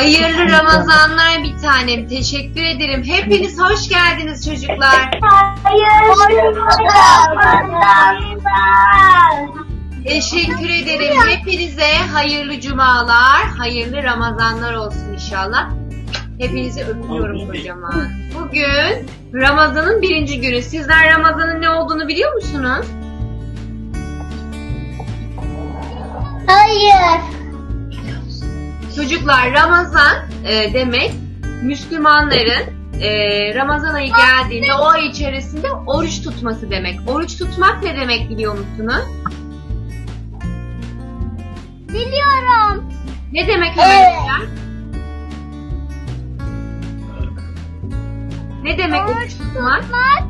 Hayırlı Ramazanlar bir tanem. Teşekkür ederim. Hepiniz hoş geldiniz çocuklar. Teşekkür ederim. Hepinize hayırlı cumalar, hayırlı Ramazanlar olsun inşallah. Hepinizi öpüyorum kocaman. Bugün Ramazan'ın birinci günü. Sizler Ramazan'ın ne olduğunu biliyor musunuz? Hayır. Çocuklar Ramazan e, demek Müslümanların e, Ramazan ayı geldiğinde o ay içerisinde oruç tutması demek. Oruç tutmak ne demek biliyor musunuz? Biliyorum. Ne demek öğretmenler? Ne demek oruç tutmak? Tutmak.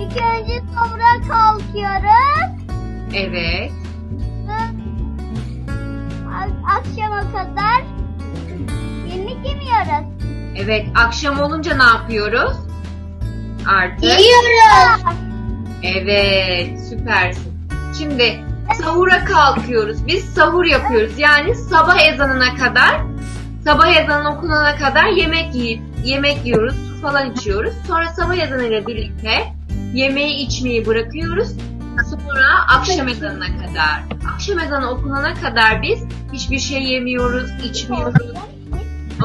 İlk önce sonra kalkıyoruz. Evet. Akşama kadar yemek yemiyoruz. Evet. Akşam olunca ne yapıyoruz? Artık. Yiyoruz. Evet. Süpersin. Şimdi sahura kalkıyoruz. Biz sahur yapıyoruz. Yani sabah ezanına kadar sabah ezanı okunana kadar yemek yiyip yemek yiyoruz, su falan içiyoruz. Sonra sabah ezanıyla birlikte yemeği içmeyi bırakıyoruz. Sonra akşam ezanına kadar. Akşam ezanı okunana kadar biz hiçbir şey yemiyoruz, içmiyoruz.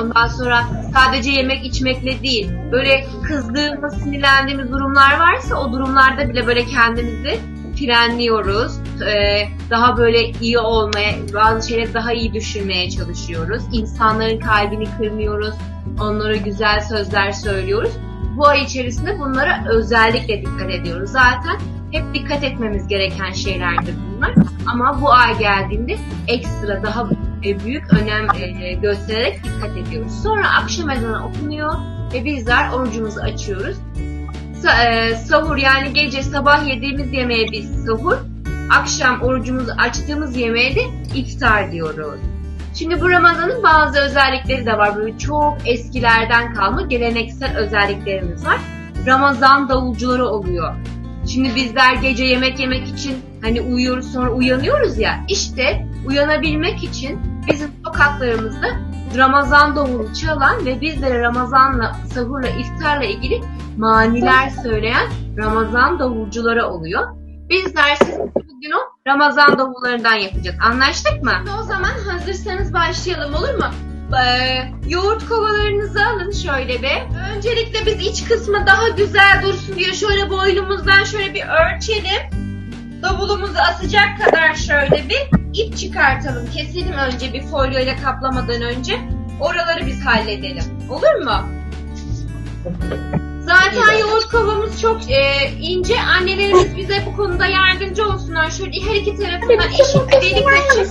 Ondan sonra sadece yemek içmekle değil, böyle kızdığımız, sinirlendiğimiz durumlar varsa o durumlarda bile böyle kendimizi frenliyoruz. Ee, daha böyle iyi olmaya, bazı şeyleri daha iyi düşünmeye çalışıyoruz. İnsanların kalbini kırmıyoruz. Onlara güzel sözler söylüyoruz. Bu ay içerisinde bunlara özellikle dikkat ediyoruz. Zaten hep dikkat etmemiz gereken şeylerdir bunlar. Ama bu ay geldiğinde ekstra daha e, büyük önem e, göstererek dikkat ediyoruz. Sonra akşam ezanı okunuyor ve bizler orucumuzu açıyoruz. E, sahur yani gece sabah yediğimiz yemeğe biz sahur, akşam orucumuzu açtığımız yemeğe de iftar diyoruz. Şimdi bu Ramazan'ın bazı özellikleri de var. Böyle çok eskilerden kalma geleneksel özelliklerimiz var. Ramazan davulcuları oluyor. Şimdi bizler gece yemek yemek için hani uyuyoruz sonra uyanıyoruz ya. İşte uyanabilmek için bizim sokaklarımızda Ramazan davulu çalan ve bizlere Ramazanla, sahurla, iftarla ilgili maniler söyleyen Ramazan davulcuları oluyor. Bizler siz bugün o Ramazan davullarından yapacağız. Anlaştık mı? O zaman hazırsanız başlayalım olur mu? Ee, yoğurt kovalarınızı alın şöyle bir. Öncelikle biz iç kısmı daha güzel dursun diye şöyle boynumuzdan şöyle bir ölçelim. Davulumuzu asacak kadar şöyle bir ip çıkartalım. Keselim önce bir folyo ile kaplamadan önce. Oraları biz halledelim. Olur mu? Zaten yoğurt kovamız çok e, ince. Annelerimiz bize bu konuda yardımcı olsunlar. Şöyle her iki tarafından eşit bir delik açıp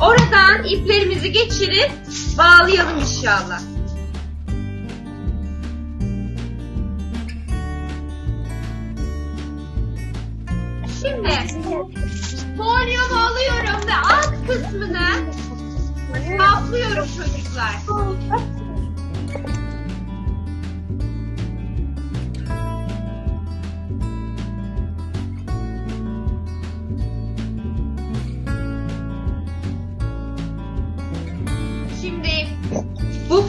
oradan iplerimizi geçirip bağlayalım inşallah. Şimdi folyomu alıyorum ve alt kısmını kaplıyorum çocuklar.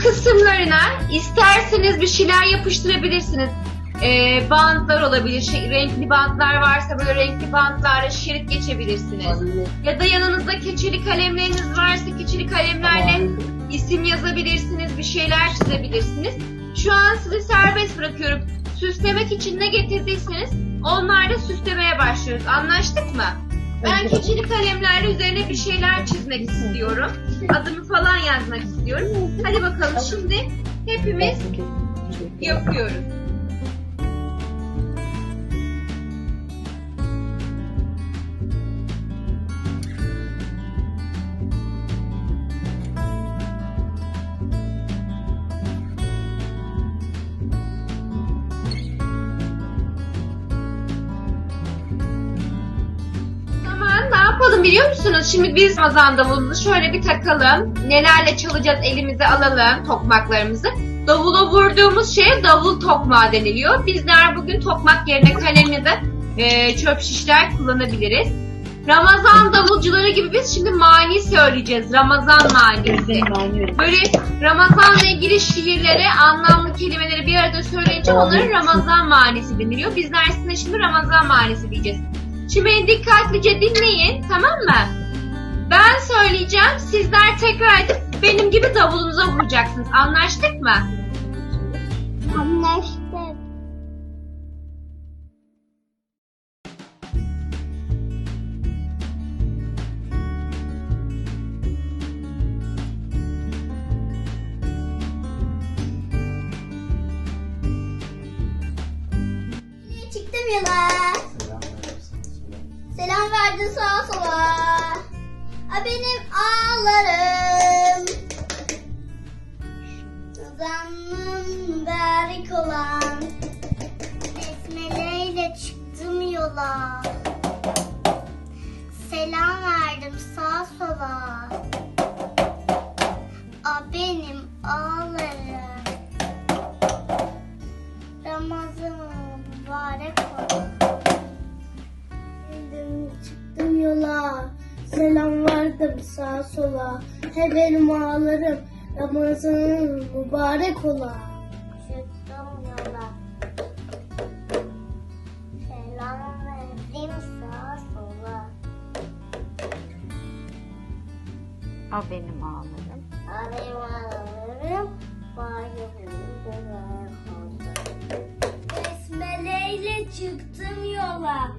Kısımlarına isterseniz bir şeyler yapıştırabilirsiniz. Ee, bantlar olabilir, şey, renkli bantlar varsa böyle renkli bantlarla şerit geçebilirsiniz. Ya da yanınızda keçeli kalemleriniz varsa keçeli kalemlerle isim yazabilirsiniz, bir şeyler çizebilirsiniz. Şu an sizi serbest bırakıyorum. Süslemek için ne getirdiyseniz onlarla süslemeye başlıyoruz. Anlaştık mı? Ben keçeli kalemlerle üzerine bir şeyler çizmek istiyorum. Adımı falan yazmak istiyorum. Hadi bakalım şimdi hepimiz yapıyoruz. Yapalım biliyor musunuz? Şimdi biz Ramazan davulumuzu şöyle bir takalım. Nelerle çalacağız elimize alalım tokmaklarımızı. Davula vurduğumuz şeye davul tokmağı deniliyor. Bizler bugün tokmak yerine kalemle e, çöp şişler kullanabiliriz. Ramazan davulcuları gibi biz şimdi mani söyleyeceğiz. Ramazan manisi. Böyle Ramazanla ilgili şiirlere, anlamlı kelimeleri bir arada söyleyince onların Ramazan manisi deniliyor. Bizler size şimdi Ramazan manisi diyeceğiz. Şimdi beni dikkatlice dinleyin tamam mı? Ben söyleyeceğim, sizler tekrar edip benim gibi davulunuza vuracaksınız. Anlaştık mı? Anlaştık. Çıktım yola. Selam verdin sağa sola. A benim ağlarım. Zannım mübarek olan. Besmeleyle çıktım yola. Verdim sağa sola. He benim ağlarım. Ramazanın mübarek ola. Çıktım yola. Selam verdim sağa sola. O benim ağlarım. Alayım alırım. Bayılırım. Besmeleyle çıktım yola.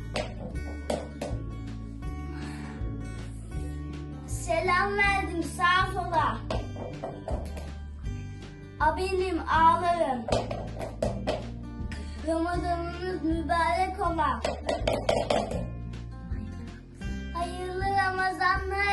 Selam verdim sağa sola. A benim ağlarım. Ramazanınız mübarek ola. Hayırlı Ramazanlar